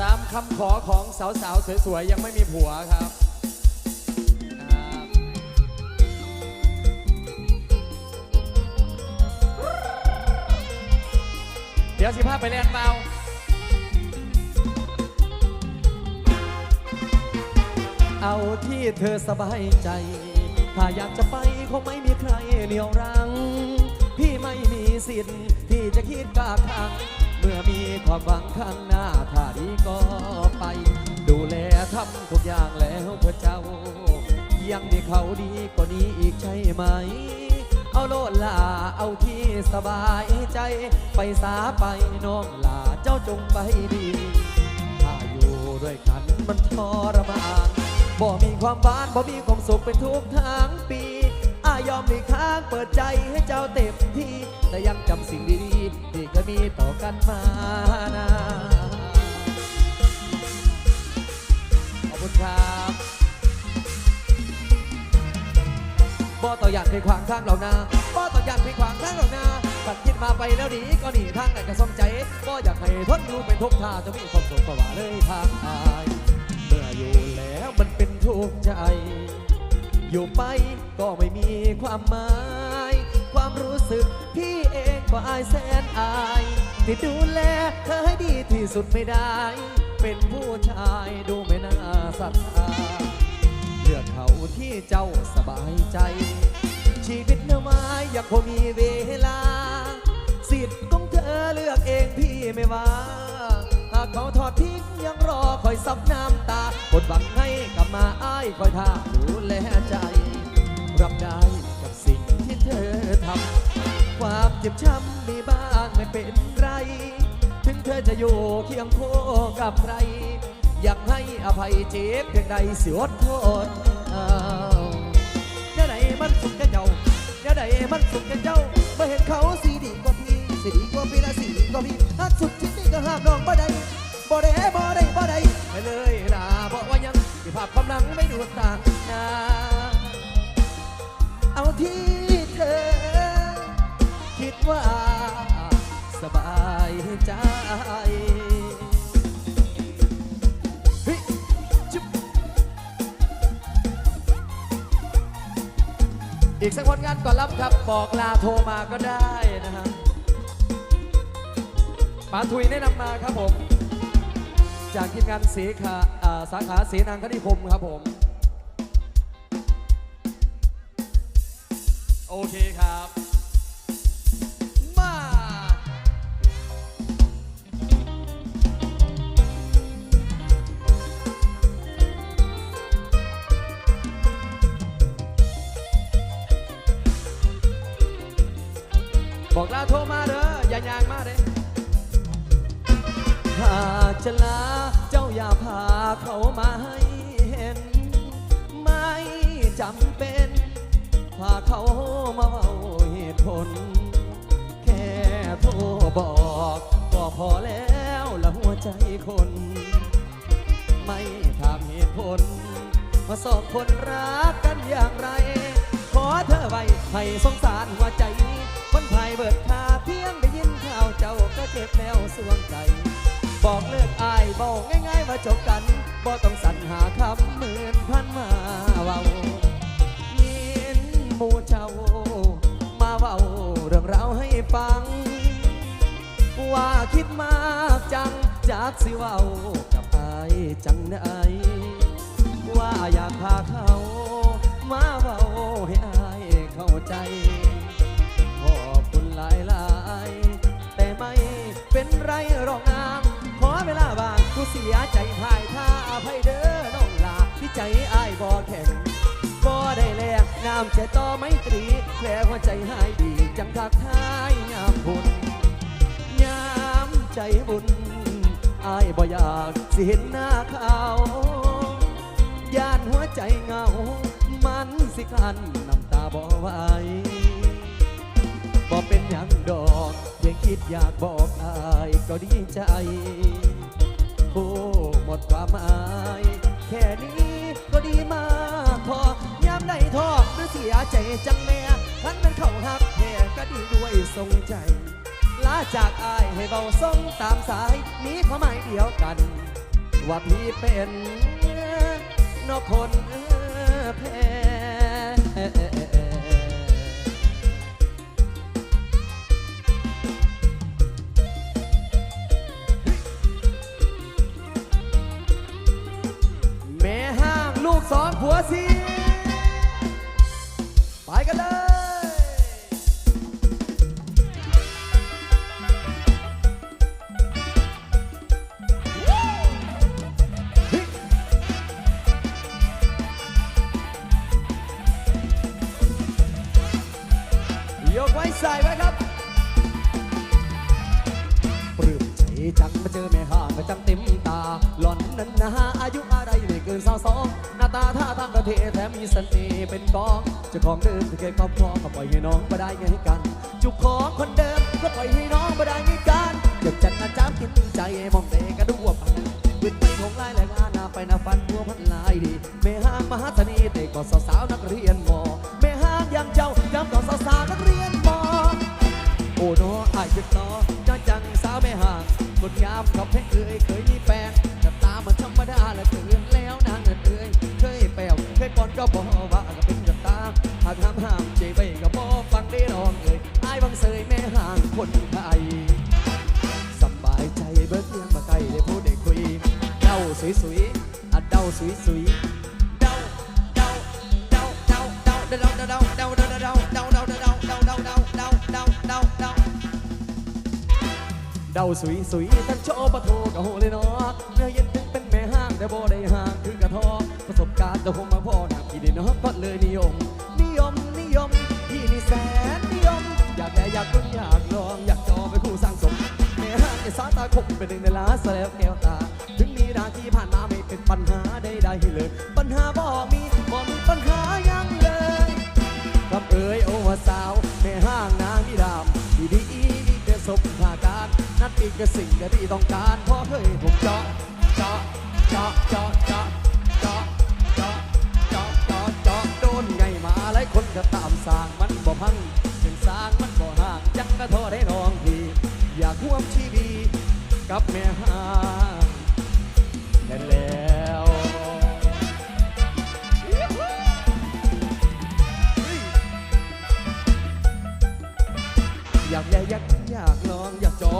ตามคำขอของสาวๆสวยๆยังไม่มีผัวครับเดี๋ยวสิพาพไปเล่นเบาเอาที่เธอสบายใจ ถ้าอยากจะไปคงไม่มีใครเหนี่ยวรัง พี่ไม่มีสิทธิ์ที่จะคิดกล้าขัง เมื่อมีความหวังข้างหน้า ก็ไป ดูแลทำทุกอย่างแล้วเพื่อเจ้า ยังมีเขาดีกว่านี้อีกใช่ไหม เอาโลดลาเอาที่สบายใจ ไปสาไปน้องลาเจ้าจงไปดี ถ้าอยู่ด้วยกันมันทรมานบ่มีความหวานบ่มีความสุขเป็นทุกทางปีอายอมมีค้างเปิดใจให้เจ้าเต็มที่ แต่ยังจำสิ่งดีๆที่เคยมีต่อกันมานะ ต่ออยากไปขวางทางเรานาบ่ต่ออยากไปขวางทางเรานาตัดคิดมาไปแล้วดีก็หนีทางไหนก็สมใจบ่อยากให้ทนดูเป็นทุกท่าจะมีความสุขก็ว่าเลยทางอายเมื่ออยู่แล้วมันเป็นทุกข์ใจ อยู่ไปก็ไม่มีความหมายความรู้สึกพี่เองก็อายแสนอายที่ดูแลเธอให้ดีที่สุดไม่ได้ เป็นผู้ชายดูไม่น่าศรัทธาเลือกเขาที่เจ้าสบายใจ ชีวิตเนื้อไม้ยังคงมีเวลา สิทธิ์ของเธอเลือกเองพี่ไม่ว่า หากเขาทอดทิ้งยังรอคอยซับน้ำตาอดหวังให้กลับมาอ้ายคอยท่าดูแลใจ รับได้กับสิ่งที่เธอทำความเจ็บช้ำมีบ้างไม่เป็นไร ถึงเธอจะอยู่เคียงโคกับใคร อยากให้อภัยเจ็บเพียงใดสียอดทน สุขแก่เจ้าเนี่ยไหนมันสุขแก่เจ้าเมื่อเห็นเขาสีดีกว่าพี่สีดีกว่าพี่และสีดีกว่าพี่หักสุดที่นี่ก็ห้ามน้องบ่ได้บ่ได้บ่ได้บ่ได้ไปเลยล่ะบอกว่ายังที่ภาพความหลังไม่ดูต่างหนาเอาที่เธอ คิดว่าสบายใจ อีกสักผลงานก่อนรับครับบอกลาโทรมาก็ได้นะฮะปาทุยแนะนำมาครับผม จากทีมงานสีขาสาขาสีนางคณิคมครับผม โอเคครับ พาเขามาเว้าเหตุผล แค่โทรบอกก็พอแล้วละหัวใจคน ไม่ถามเหตุผลว่าสองคนรักกันอย่างไร ขอเธอไว้ให้สงสารหัวใจ คนไทยเบิดคาเพียงได้ยินข่าวเจ้าก็เจ็บแล้วสวงใจ บอกเลิกอายบอกง่ายๆว่าจบกันบ่ต้องสรรหาคำหมื่นพันมาเว้า มูเจ้า มาเว้าเรื่องราวให้ฟัง ว่าคิดมากจังจากสิเว้ากับอจังไดว่าอยากพาเขา มาเว้าให้อายเข้าใจขอบคุณหลายหลายแต่ไม่เป็นไรหรอกนางขอเวลาบางกูเสียใจพายท่าอภัยเด้อน้องลาที่ใจอายบ่แข็ง กน้ำใจต่อไม่ตรีแผลหัวใจหายดีจังทักทายยามบุญยามใจบุญอายบ่อยากสิเห็นหน้าเขาย่านหัวใจเงา มันสิคันน้ำตาบ่ไหวบ่เป็นหยังดอกเพียงคิดอยากบอกอายก็ดีใจโอ้หมดความหมาย ใจจังแม่ทั้งนั้นเขาหักแท้ก็ดีด้วยทรงใจ ลาจากอายให้เบาส่งตามสายมีความหมายเดียวกัน ว่าพี่เป็นนกคนแพ้แม่ห้างลูกสองผัวสี ว้ใส่ไว้ครับปลื้มใจจังมาเจอแม่ห้างก็จังเต็มตา หล่อนนั้นนะอายุอะไรไม่เกินสาวสองหน้าตาท่าทางประเทศแถมมีเสน่ห์เป็นกองจ้าของเดิมที่เคยครอบครองก็ปล่อยให้น้องมาได้ไงกัน จุกของคนเดิมก็ปล่อยให้น้องมาได้ไงกันเจ็บจันนะจ้ากินใจมองเตะกระดูกพันวิตไปของลายแหลกอาหนาไปหนาฟันพัวพันลายดีแม่ห้างมหาเสน่ห์เตะก็สาวๆนักเรียน ยึกนอจ้าจังสาวแม่ห่างคนงามกับเพชรเอ่ยเคยมีแฟนแต่ตามันธรรมดาและเกินแล้วนางเอิดเอ่ยเคยแปลวเคยปอนก็บอกว่าก็เป็นกับตาหากห้ามห้ามเจไปก็บอฟังได้รองเอ่ยอายบังเสยแม่ห่างคนไทยสบายใจเบิกเรื่องมาไกลได้พูดได้คุยเดาสวยสวยอะเดาสวยสวยเดาเดาเดาเดาเดาเดาเดา เดาสุยสุยทั้งโชว์ปะโทกะโหเลยเนาะเนื้อเย็นถึงเป็นแม่ห้างแต่บ่ได้ห่างคือกระทอประสบการณ์แต่ผมาพ่อหนักกี่ดีเนาะก็เลยนิยม นิยมนิยมที่นี่แสนนิยม อยากได้อยากลุ้นอยากลองอยากจอไปคู่สร้างสมแม่ห้างไอ้สาตาคมเป็นหนึ่งในล้านแสลวแก้วตา ถึงมีดาที่ผ่านมาไม่เป็นปัญหาใดๆเลย อีกกับสิ่งที่ต้องการเพราะเคยผมเจาะเจาะเจาะเจาะเจาะเจาะเจาะเจาะเจาะเจาะโดนไงมาหลายคนก็ตามสร้างมันบ่พังถึงสร้างมันบ่ห่างจังก็ทอดให้น้องพี่อยากร่วมชีวิตกับแม่หา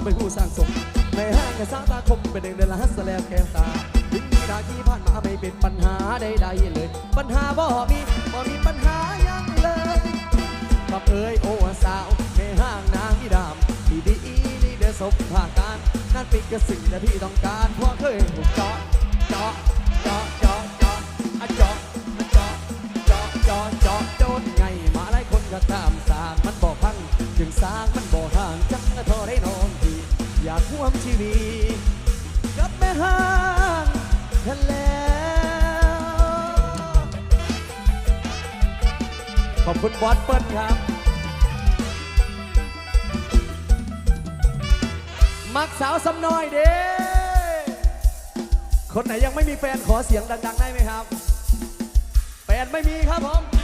เป็นผู้สร้างสมในห้างกับสาตาคมเป็นหนึ่งในล้านแสลวแก้วตาถึงมีดาที่ผ่านมาไม่เป็นปัญหาใดๆเลย ปัญหาบ่มีบ่มีปัญหายังเลยกับเอ้ยโอ้สาวในห้างนางนิดามดีดีีนี่เดือสมภาการนั่นเป็นกระสิ่งที่ต้องการเพราะเคยถูกเจาะเจาะเจาะเจาะเจาะอะเจาะอะเจาะเจาะเจาะเจาะโดนไงมาหลายคนก็ตามสางมันบอกพังจึงสร้างมัน คุณบอสเปิ้ลครับ มักสาวสำน้อยเด้คนไหนยังไม่มีแฟนขอเสียงดัง ๆ ได้ไหมครับ แฟนไม่มีครับผม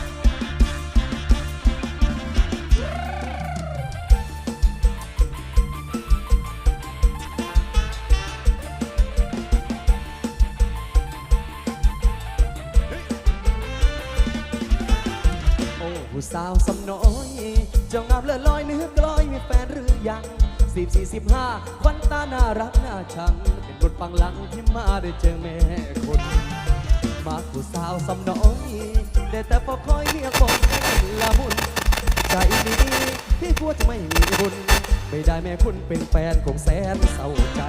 สาวสำน้อยเจ้างามเลื่อนลอยเนื้อกลอยมีแฟนหรือยังสิบสี่สิบห้าควันตาน่ารักน่าชัง เป็นบทฟังหลังที่มาได้เจอแม่คนมาผู้สาวสำน้อยได้แต่พอคอยเรียกบอกละมุนใจดีที่กลัวจะไม่มีบุญไม่ได้แม่คุณเป็นแฟนคงแสนเศร้าใจ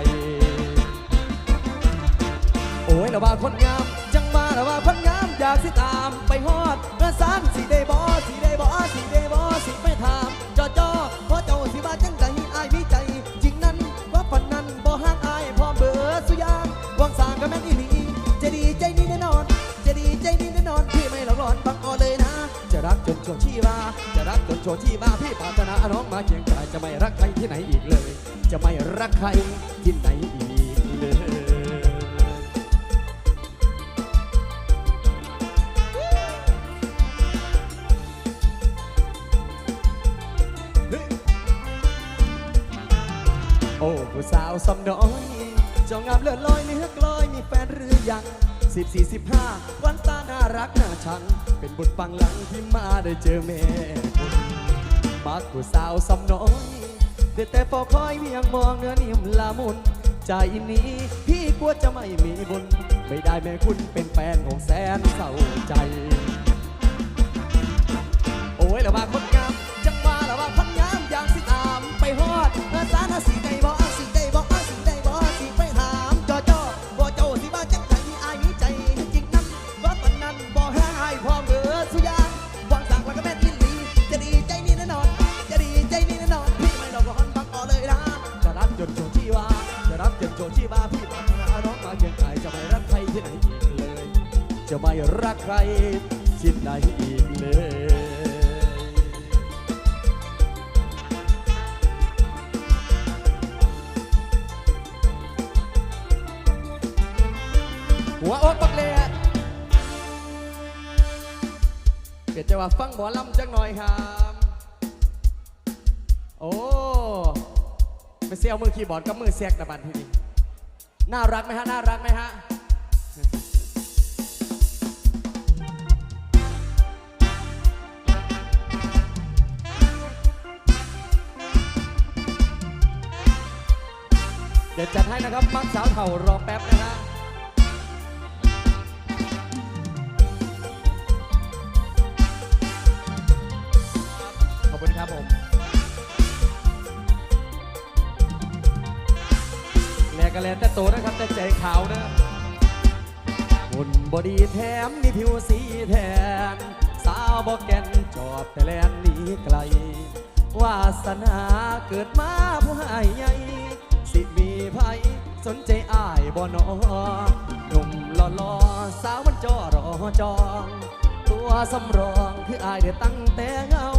โอ้ยละว่าคนงาม จังมาละว่าคนงาม อยากสิตามไปฮอดเมื่อสานสิได้บอสิได้ สิได้บอสิไปถามจอจอเพราะเจ้าสิว่าจังใจอายมีใจ จริงนั้นว่าฝันนั้นบ่ห่างอายพร้อมเบิดสุยางวางสางกับแม่นอีหลีจะดีใจดีแน่นอน จะดีใจดีแน่นอนพี่ไม่หลอกหลอนบังออเลยนะ จะรักจนโชชีวาจะรักจนโชชีวาพี่ปรารถนาน้องมาเคียงกายจะไม่รักใครที่ไหนอีกเลย จะไม่รักใครที่ไหนอีก โอ้ผู้สาวสำน้อยเจ้างามเลือดลอยเนื้อกลอยมีแฟนหรือยังสิบสี่สิบห้าวันตาน่ารักน่าชัง เป็นบุญปังหลังที่มาได้เจอแม่คุณมักผู้สาวสำน้อยได้แต่เฝ้าคอยเพียงมองเนื้อนิ่มละมุนใจนี้พี่กลัวจะไม่มีบุญ ไม่ได้แม่คุณเป็นแฟนของแสนเศร้าใจ โอ้ยแล้วว่าคนงา ว่าฟังหมอลำจังหน่อยครับ โอ้ไม่เสียเมือคีย์บอร์ดกับมือแซกตะบันทีนี้น่ารักไหมฮะ น่ารักไหมฮะเดี๋ยวจัดให้นะครับมักสาวเถ่ารอแป๊บนะฮะ แกกันแลแต่โตนะครับแต่ใจขาวนะหุ่นบอดีแถมมีผิวสีแทน สาวบอกแก่นจอบแต่แลนหนีไกล วาสนาเกิดมาผู้ให้ใหญ่สิมีภัยสนใจอ้ายบ่นอหนุ่มหล่อสาวมันจอรอจอง ตัวสำรองคืออายได้ตั้งแต่เงา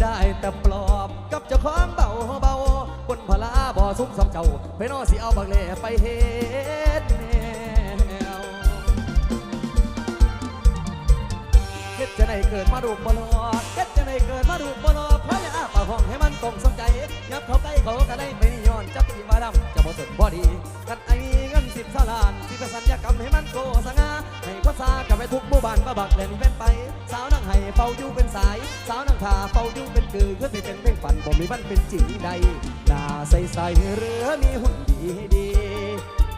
ได้แต่ปลอบกับเจ้าของเบาเบา บนพลาบ่อซุ้มสำเจ้าไปนอสิเอาบักเล่ไปเฮ็ดแนวเฮ็ดจะได้เกิดมาดูบลอเฮ็ดจะได้เกิดมาดูบลอเพราะอย่าปากห้องให้มันตรงสนใจยับเข้าใกล้เขาก็ได้ไม่ย้อนจับตีมาดำจะบ่สนบ่ดีกันไอ้เงินสิบสลานสิกสัญญากรรมให้มันโกสง่า ซากับไปทุกหมู่บ้านมาบักเล่นเป็นไป สาวนั่งให้เฝ้าอยู่เป็นสาย สาวนั่งขาเฝ้าอยู่เป็นคือคือสิเป็นเพ่งฝันบ่มีมันเป็นจริงใดหน้าใสใสเรือมีหุ่นดีดี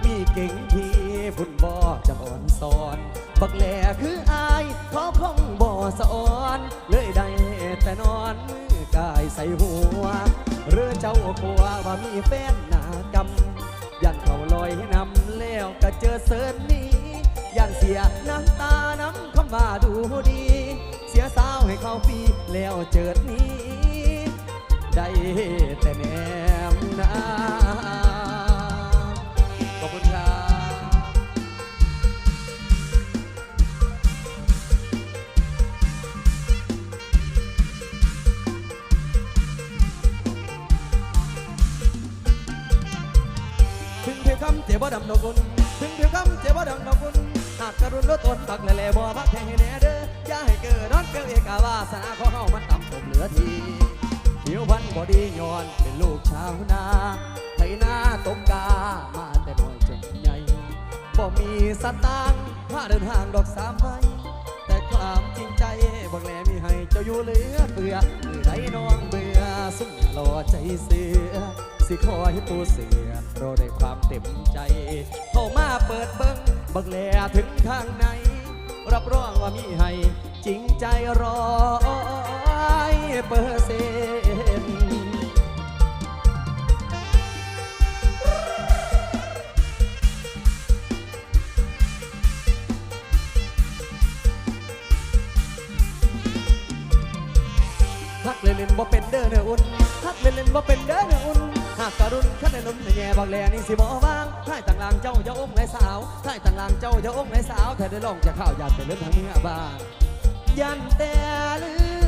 มีเก่งที่พุ่นบ่จะอ่อนสอนบักแหล่คืออายเขาคงบ่สอนเลยได้แต่นอนมือกายใส่หัวเรือเจ้ากลัวว่ามีแฟนหนากำยันเขาลอยให้นำแล้วก็เจอเสิร์นนี้ เสียน้ำตาน้ำคำว่าดูดี เสียสาวให้เขาปีแล้วเจิดนี้ ได้แต่แนมน้ำ บ่บ่พักแค่ให้แน่เด้ออย่าให้เกิดนอนเกิดเอกาวาสนาของเฮามันต่ำผมเหลือทีผิวพันบ่ดีย้อนเป็นลูกชาวนาไถนาตกกามาแต่น้อยจนใหญ่บ่มีสตางค์พาเดินทางดอกสามใบแต่ความจริงใจบักแหลมีให้เจ้าอยู่เหลือเบื่อมือใดน้องเบื่อสุ่มรอใจเสือสิขอให้ปูเสือรอได้ความเต็มใจ เข้ามาเปิดเบิ้งบักแลถึงข้างใน รับรองว่ามีให้จริงใจรอเปอร์เซ็นต์ฮักเล่นๆบ่าเป็นเด้อเนื้ออุ่นฮักเล่นๆบ่าเป็นเด้อเนื้ออุ่นหากการุนขันในนุ่ม แง่บักแลนี่สิบ่ว่างท่ายต่างลางเจ้าอย่าอมไรสาวท่ายต่างลางเจ้าอย่าอมไรสาวแค่ได้ลองจะข้าวอยากเป็นเรื่องทางเมียบ้างยันแต่ลือ